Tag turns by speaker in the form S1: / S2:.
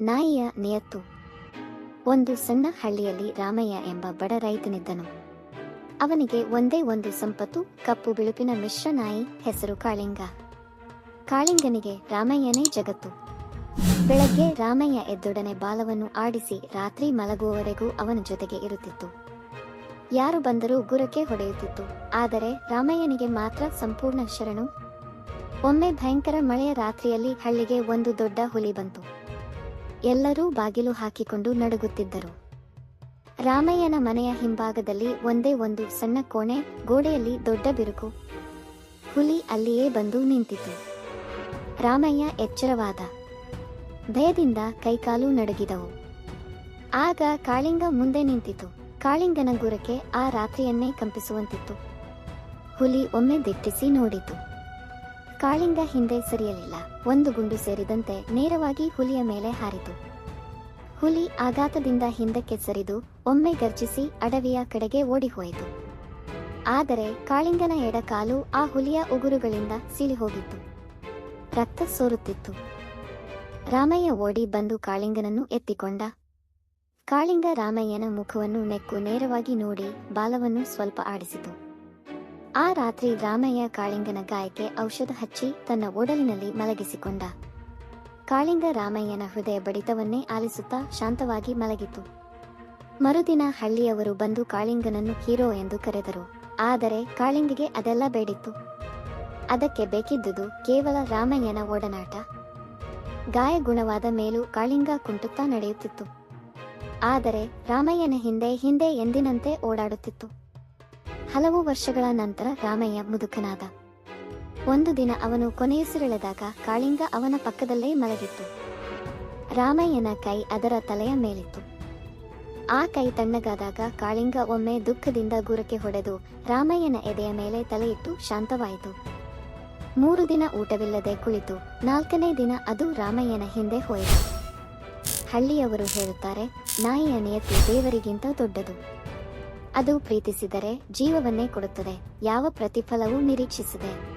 S1: ನಾಯಿಯ ನಿಯತ್ತು. ಒಂದು ಸಣ್ಣ ಹಳ್ಳಿಯಲ್ಲಿ ರಾಮಯ್ಯ ಎಂಬ ಬಡ ರೈತನಿದ್ದನು. ಅವನಿಗೆ ಒಂದೇ ಒಂದು ಸಂಪತ್ತು, ಕಪ್ಪು ಬಿಳುಪಿನ ಮಿಶ್ರ ನಾಯಿ, ಹೆಸರು ಕಾಳಿಂಗ. ಕಾಳಿಂಗನಿಗೆ ರಾಮಯ್ಯನೇ ಜಗತ್ತು. ಬೆಳಗ್ಗೆ ರಾಮಯ್ಯ ಎದ್ದೊಡನೆ ಬಾಲವನ್ನು ಆಡಿಸಿ ರಾತ್ರಿ ಮಲಗುವವರೆಗೂ ಅವನ ಜೊತೆಗೆ ಇರುತ್ತಿತ್ತು. ಯಾರು ಬಂದರೂ ಗುರಕ್ಕೆ ಹೊಡೆಯುತ್ತಿತ್ತು. ಆದರೆ ರಾಮಯ್ಯನಿಗೆ ಮಾತ್ರ ಸಂಪೂರ್ಣ ಶರಣು. ಒಮ್ಮೆ ಭಯಂಕರ ಮಳೆಯ ರಾತ್ರಿಯಲ್ಲಿ ಹಳ್ಳಿಗೆ ಒಂದು ದೊಡ್ಡ ಹುಲಿ ಬಂತು. ಎಲ್ಲರೂ ಬಾಗಿಲು ಹಾಕಿಕೊಂಡು ನಡುಗುತ್ತಿದ್ದರು. ರಾಮಯ್ಯನ ಮನೆಯ ಹಿಂಭಾಗದಲ್ಲಿ ಒಂದೇ ಒಂದು ಸಣ್ಣ ಕೋಣೆ, ಗೋಡೆಯಲ್ಲಿ ದೊಡ್ಡ ಬಿರುಕು. ಹುಲಿ ಅಲ್ಲಿಯೇ ಬಂದು ನಿಂತಿತು ರಾಮಯ್ಯ ಎಚ್ಚರವಾದ ಭಯದಿಂದ ಕೈಕಾಲು ನಡುಗಿದವು. ಆಗ ಕಾಳಿಂಗ ಮುಂದೆ ನಿಂತಿತು. ಕಾಳಿಂಗನ ಗುರಕ್ಕೆ ಆ ರಾತ್ರಿಯನ್ನೇ ಕಂಪಿಸುವಂತಿತ್ತು. ಹುಲಿ ಒಮ್ಮೆ ದಿಟ್ಟಿಸಿ ನೋಡಿತು. ಕಾಳಿಂಗ ಹಿಂದೆ ಸರಿಯಲಿಲ್ಲ. ಒಂದು ಗುಂಡು ಸೇರಿದಂತೆ ನೇರವಾಗಿ ಹುಲಿಯ ಮೇಲೆ ಹಾರಿತು. ಹುಲಿ ಆಘಾತದಿಂದ ಹಿಂದಕ್ಕೆ ಸರಿದು ಒಮ್ಮೆ ಗರ್ಜಿಸಿ ಅಡವಿಯ ಕಡೆಗೆ ಓಡಿಹೋಯಿತು. ಆದರೆ ಕಾಳಿಂಗನ ಎಡಕಾಲು ಆ ಹುಲಿಯ ಉಗುರುಗಳಿಂದ ಸೀಳಿಹೋಗಿತ್ತು. ರಕ್ತ ಸೋರುತ್ತಿತ್ತು. ರಾಮಯ್ಯ ಓಡಿ ಬಂದು ಕಾಳಿಂಗನನ್ನು ಎತ್ತಿಕೊಂಡ ಕಾಳಿಂಗ ರಾಮಯ್ಯನ ಮುಖವನ್ನು ನೆಕ್ಕು ನೇರವಾಗಿ ನೋಡಿ ಬಾಲವನ್ನು ಸ್ವಲ್ಪ ಆಡಿಸಿತು. ಆ ರಾತ್ರಿ ರಾಮಯ್ಯ ಕಾಳಿಂಗನ ಗಾಯಕ್ಕೆ ಔಷಧ ಹಚ್ಚಿ ತನ್ನ ಓಡಲಿನಲ್ಲಿ ಮಲಗಿಸಿಕೊಂಡ. ಕಾಳಿಂಗ ರಾಮಯ್ಯನ ಹೃದಯ ಬಡಿತವನ್ನೇ ಆಲಿಸುತ್ತಾ ಶಾಂತವಾಗಿ ಮಲಗಿತು. ಮರುದಿನ ಹಳ್ಳಿಯವರು ಬಂದು ಕಾಳಿಂಗನನ್ನು ಹೀರೋ ಎಂದು ಕರೆದರು. ಆದರೆ ಕಾಳಿಂಗಿಗೆ ಅದೆಲ್ಲ ಬೇಡಿತ್ತು. ಅದಕ್ಕೆ ಬೇಕಿದ್ದುದು ಕೇವಲ ರಾಮಯ್ಯನ ಓಡನಾಟ ಗಾಯ ಗುಣವಾದ ಮೇಲೂ ಕಾಳಿಂಗ ಕುಂಟುತ್ತಾ ನಡೆಯುತ್ತಿತ್ತು. ಆದರೆ ರಾಮಯ್ಯನ ಹಿಂದೆ ಹಿಂದೆ ಎಂದಿನಂತೆ ಓಡಾಡುತ್ತಿತ್ತು. ಹಲವು ವರ್ಷಗಳ ನಂತರ ರಾಮಯ್ಯ ಮುದುಕನಾದ. ಒಂದು ದಿನ ಅವನು ಕೊನೆಯುಸಿರೆಳೆದಾಗ ಕಾಳಿಂಗ ಅವನ ಪಕ್ಕದಲ್ಲೇ ಮಲಗಿತ್ತು. ರಾಮಯ್ಯನ ಕೈ ಅದರ ತಲೆಯ ಮೇಲಿತ್ತು. ಆ ಕೈ ತಣ್ಣಗಾದಾಗ ಕಾಳಿಂಗ ಒಮ್ಮೆ ದುಃಖದಿಂದ ಗುರಕ್ಕೆ ಹೊಡೆದು ರಾಮಯ್ಯನ ಎದೆಯ ಮೇಲೆ ತಲೆಯಿಟ್ಟು ಶಾಂತವಾಯಿತು. ಮೂರು ದಿನ ಊಟವಿಲ್ಲದೆ ಕುಳಿತು ನಾಲ್ಕನೇ ದಿನ ಅದು ರಾಮಯ್ಯನ ಹಿಂದೆ ಹೋಯಿತು. ಹಳ್ಳಿಯವರು ಹೇಳುತ್ತಾರೆ ನಾಯಿಯ ನಿಯತಿ ದೇವರಿಗಿಂತ ದೊಡ್ಡದು. ಅದು ಪ್ರೀತಿಸಿದರೆ ಜೀವವನ್ನೇ ಕೊಡುತ್ತದೆ ಯಾವ ಪ್ರತಿಫಲವೂ ನಿರೀಕ್ಷಿಸದೆ.